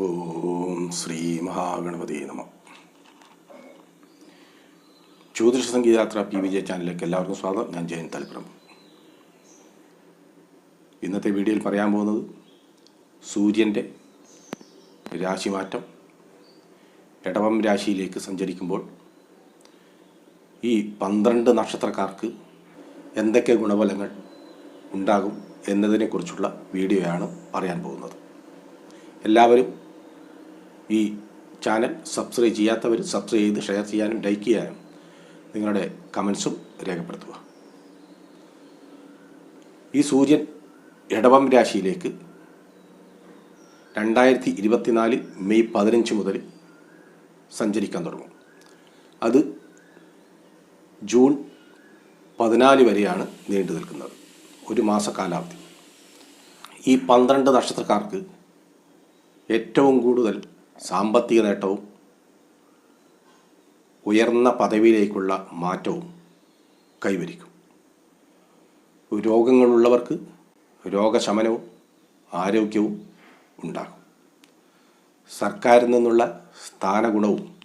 ഓം ശ്രീ മഹാഗണപതി നമ. ജ്യോതിഷ സംഗീതയാത്ര പി വിജയ ചാനലിലേക്ക് എല്ലാവർക്കും സ്വാഗതം. ഞാൻ ജയൻ തലപ്പുറം ഇന്നത്തെ വീഡിയോയിൽ പറയാൻ പോകുന്നത് സൂര്യന്റെ രാശിമാറ്റം. ഇടവം രാശിയിലേക്ക് സഞ്ചരിക്കുമ്പോൾ ഈ പന്ത്രണ്ട് നക്ഷത്രക്കാർക്ക് എന്തൊക്കെ ഗുണഫലങ്ങൾ ഉണ്ടാകും എന്നതിനെക്കുറിച്ചുള്ള വീഡിയോയാണ് പറയാൻ പോകുന്നത്. എല്ലാവരും ഈ ചാനൽ സബ്സ്ക്രൈബ് ചെയ്യാത്തവർ സബ്സ്ക്രൈബ് ചെയ്ത് ഷെയർ ചെയ്യാനും ലൈക്ക് ചെയ്യാനും നിങ്ങളുടെ കമൻസും രേഖപ്പെടുത്തുക. ഈ സൂര്യൻ ഇടവം രാശിയിലേക്ക് രണ്ടായിരത്തി ഇരുപത്തിനാല് മെയ് പതിനഞ്ച് മുതൽ സഞ്ചരിക്കാൻ തുടങ്ങും. അത് ജൂൺ പതിനാല് വരെയാണ് നീണ്ടു നിൽക്കുന്നത്. ഒരു മാസ കാലാവധി. ഈ പന്ത്രണ്ട് നക്ഷത്രക്കാർക്ക് ഏറ്റവും കൂടുതൽ സാമ്പത്തിക നേട്ടവും ഉയർന്ന പദവിയിലേക്കുള്ള മാറ്റവും കൈവരിക്കും. രോഗങ്ങളുള്ളവർക്ക് രോഗശമനവും ആരോഗ്യവും ഉണ്ടാകും. സർക്കാരിൽ നിന്നുള്ള സ്ഥാനഗുണവും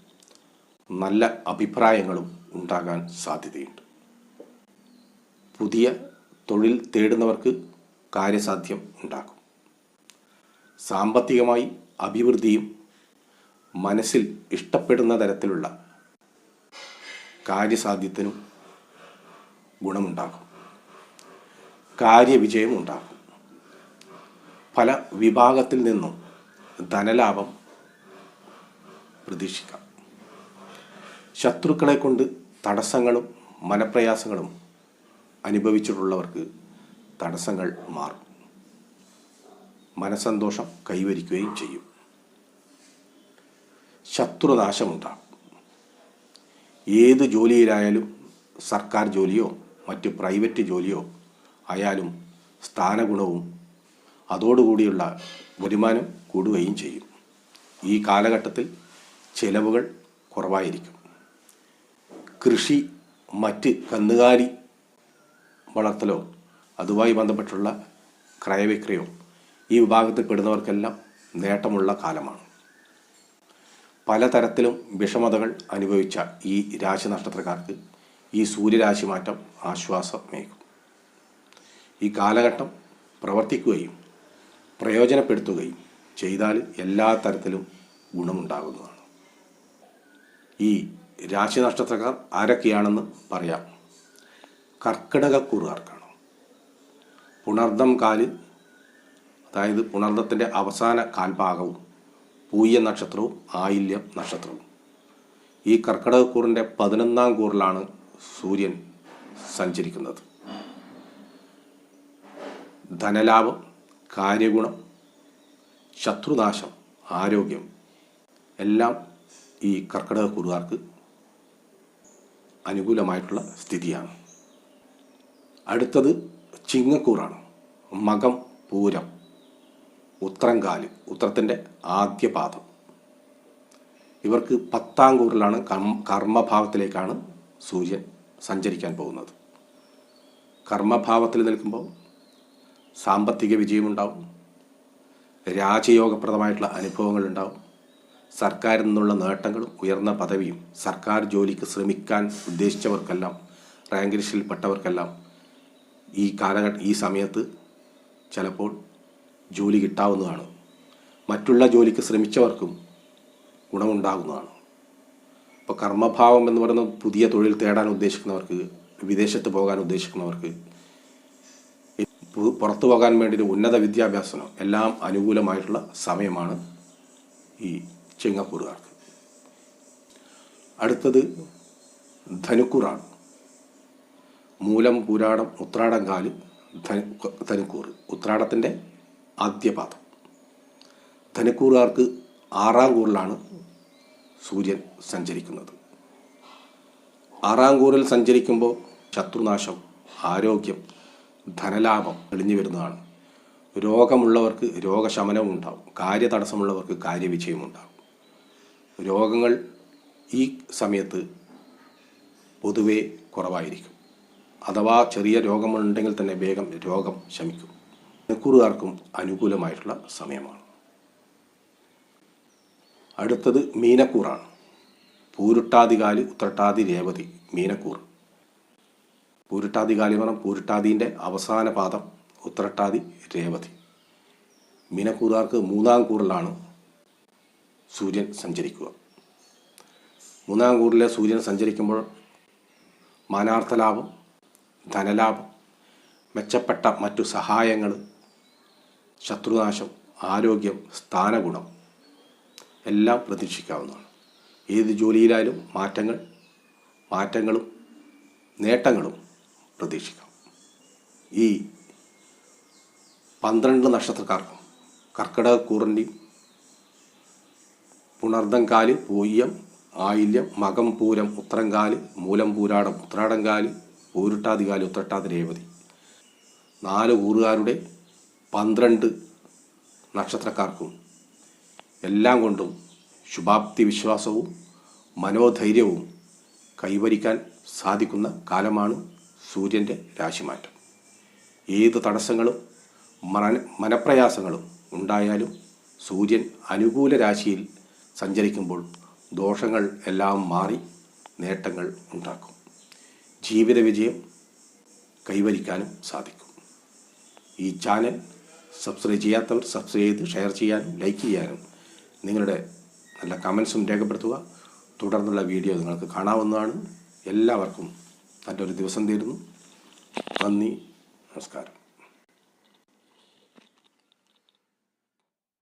നല്ല അഭിപ്രായങ്ങളും ഉണ്ടാകാൻ സാധ്യതയുണ്ട്. പുതിയ തൊഴിൽ തേടുന്നവർക്ക് കാര്യസാധ്യം ഉണ്ടാകും. സാമ്പത്തികമായി അഭിവൃദ്ധിയും മനസ്സിൽ ഇഷ്ടപ്പെടുന്ന തരത്തിലുള്ള കാര്യസാധ്യത്തിനും ഗുണമുണ്ടാകും കാര്യവിജയം ഉണ്ടാകും പല വിഭാഗത്തിൽ നിന്നും ധനലാഭം പ്രതീക്ഷിക്കാം. ശത്രുക്കളെ കൊണ്ട് തടസ്സങ്ങളും മനപ്രയാസങ്ങളും അനുഭവിച്ചിട്ടുള്ളവർക്ക് തടസ്സങ്ങൾ മാറും. മനസന്തോഷം കൈവരിക്കുകയും ചെയ്യും. ശത്രുനാശമുണ്ടാകും. ഏത് ജോലിയിലായാലും സർക്കാർ ജോലിയോ മറ്റ് പ്രൈവറ്റ് ജോലിയോ ആയാലും സ്ഥാനഗുണവും അതോടുകൂടിയുള്ള വരുമാനം കൂടുകയും ചെയ്യും. ഈ കാലഘട്ടത്തിൽ ചെലവുകൾ കുറവായിരിക്കും. കൃഷി മറ്റ് കന്നുകാലി വളർത്തലോ അതുമായി ബന്ധപ്പെട്ടുള്ള ക്രയവിക്രയോ ഈ വിഭാഗത്തിൽ പെടുന്നവർക്കെല്ലാം നേട്ടമുള്ള കാലമാണ്. പലതരത്തിലും വിഷമതകൾ അനുഭവിച്ച ഈ രാശി നക്ഷത്രക്കാർക്ക് ഈ സൂര്യരാശി മാറ്റം ആശ്വാസമേകും. ഈ കാലഘട്ടം പ്രവർത്തിക്കുകയും പ്രയോജനപ്പെടുത്തുകയും ചെയ്താൽ എല്ലാ തരത്തിലും ഗുണമുണ്ടാകുന്നതാണ്. ഈ രാശി നക്ഷത്രക്കാർ ആരൊക്കെയാണെന്ന് പറയാം. കർക്കിടകക്കൂറുകാർക്കാണ്. പുണർദം കാൽ അതായത് പുണർദത്തിന്റെ അവസാന കാൽഭാഗവും പൂയ്യ നക്ഷത്രവും ആയില്യം നക്ഷത്രവും. ഈ കർക്കിടകക്കൂറിന്റെ പതിനൊന്നാം കൂറിലാണ് സൂര്യൻ സഞ്ചരിക്കുന്നത്. ധനലാഭം കാര്യഗുണം ശത്രുനാശം ആരോഗ്യം എല്ലാം ഈ കർക്കിടകക്കൂറുകാർക്ക് അനുകൂലമായിട്ടുള്ള സ്ഥിതിയാണ്. അടുത്തത് ചിങ്ങക്കൂറാണ്. മകം പൂരം. ഉത്രങ്കാൽ ഉത്രത്തിന്റെ ആദ്യ പാദം. ഇവർക്ക് പത്താം കൂറിലാണ് കർമ്മഭാവത്തിലേക്കാണ് സൂര്യൻ സഞ്ചരിക്കാൻ പോകുന്നത്. കർമ്മഭാവത്തിൽ നിൽക്കുമ്പോൾ സാമ്പത്തിക വിജയമുണ്ടാവും. രാജയോഗപ്രദമായിട്ടുള്ള അനുഭവങ്ങൾ ഉണ്ടാവും സർക്കാരിൽ നിന്നുള്ള നേട്ടങ്ങളും ഉയർന്ന പദവിയും സർക്കാർ ജോലിക്ക് ശ്രമിക്കാൻ ഉദ്ദേശിച്ചവർക്കെല്ലാം റാങ്ക് ലിസ്റ്റിൽപ്പെട്ടവർക്കെല്ലാം ഈ കാലഘട്ട ഈ സമയത്ത് ചിലപ്പോൾ ജോലി കിട്ടാവുന്നതാണ്. മറ്റുള്ള ജോലിക്ക് ശ്രമിച്ചവർക്കും ഗുണമുണ്ടാകുന്നതാണ്. ഇപ്പോൾ കർമ്മഭാവം എന്ന് പറയുന്ന പുതിയ തൊഴിൽ തേടാൻ ഉദ്ദേശിക്കുന്നവർക്ക് വിദേശത്ത് പോകാൻ ഉദ്ദേശിക്കുന്നവർക്ക് പുറത്തു പോകാൻ വേണ്ടി ഉന്നത വിദ്യാഭ്യാസനോ എല്ലാം അനുകൂലമായിട്ടുള്ള സമയമാണ് ഈ ചിങ്ങപ്പൂറുകാർക്ക് അടുത്തത് ധനുക്കൂറാണ്. മൂലം പൂരാടം ഉത്രാടം കാൽ ധനു ധനുക്കൂർ. ഉത്രാടത്തിന്റെ ആദ്യപാദം. ധനക്കൂറുകാർക്ക് ആറാം കൂറിലാണ് സൂര്യൻ സഞ്ചരിക്കുന്നത്. ആറാം കൂറിൽ സഞ്ചരിക്കുമ്പോൾ ശത്രുനാശം ആരോഗ്യം ധനലാഭം തെളിഞ്ഞു വരുന്നതാണ്. രോഗമുള്ളവർക്ക് രോഗശമനവും ഉണ്ടാവും. കാര്യതടസ്സമുള്ളവർക്ക് കാര്യവിജയം ഉണ്ടാവും. രോഗങ്ങൾ ഈ സമയത്ത് പൊതുവേ കുറവായിരിക്കും. അഥവാ ചെറിയ രോഗമുണ്ടെങ്കിൽ തന്നെ വേഗം രോഗം ശമിക്കും. നെക്കൂറുകാർക്കും അനുകൂലമായിട്ടുള്ള സമയമാണ്. അടുത്തത് മീനക്കൂറാണ്. പൂരുട്ടാതികാലി ഉത്രട്ടാതി രേവതി മീനക്കൂർ. പൂരുട്ടാതികാലി പറഞ്ഞാൽ പൂരുട്ടാതിന്റെ അവസാന പാദം ഉത്രട്ടാതി രേവതി. മീനക്കൂറുകാർക്ക് മൂന്നാം കൂറിലാണ് സൂര്യൻ സഞ്ചരിക്കുക. മൂന്നാം കൂറിലെ സൂര്യൻ സഞ്ചരിക്കുമ്പോൾ മാനാർത്ഥലാഭം ധനലാഭം മെച്ചപ്പെട്ട മറ്റു സഹായങ്ങൾ ശത്രുനാശം ആരോഗ്യം സ്ഥാനഗുണം എല്ലാം പ്രതീക്ഷിക്കാവുന്നതാണ്. ഏത് ജോലിയിലായാലും മാറ്റങ്ങൾ മാറ്റങ്ങളും നേട്ടങ്ങളും പ്രതീക്ഷിക്കാം. ഈ പന്ത്രണ്ട് നക്ഷത്രക്കാർക്കും കർക്കിടകക്കൂറിന്റെയും പുണർദംകാൽ പൂയ്യം ആയില്യം മകം പൂരം ഉത്തരങ്കാൽ മൂലം പൂരാടം ഉത്രാടംകാൽ പൂരുട്ടാതികാൽ ഉത്രട്ടാതി രേവതി. നാല് ഊറുകാരുടെ പന്ത്രണ്ട് നക്ഷത്രക്കാർക്കും എല്ലാം കൊണ്ടും ശുഭാപ്തി വിശ്വാസവും മനോധൈര്യവും കൈവരിക്കാൻ സാധിക്കുന്ന കാലമാണ് സൂര്യന്റെ രാശിമാറ്റം. ഏത് തടസ്സങ്ങളും മന മനപ്രയാസങ്ങളും ഉണ്ടായാലും സൂര്യൻ അനുകൂല രാശിയിൽ സഞ്ചരിക്കുമ്പോൾ ദോഷങ്ങൾ എല്ലാം മാറി നേട്ടങ്ങൾ ഉണ്ടാക്കും. ജീവിത വിജയം കൈവരിക്കാനും സാധിക്കും. ഈ ചാനൽ സബ്സ്ക്രൈബ് ചെയ്യാത്തവർ സബ്സ്ക്രൈബ് ചെയ്ത് ഷെയർ ചെയ്യാനും ലൈക്ക് ചെയ്യാനും നിങ്ങളുടെ നല്ല കമൻസും രേഖപ്പെടുത്തുക. തുടർന്നുള്ള വീഡിയോ നിങ്ങൾക്ക് കാണാവുന്നതാണ്. എല്ലാവർക്കും നല്ലൊരു ദിവസം തീരുന്നു. നന്ദി. നമസ്കാരം.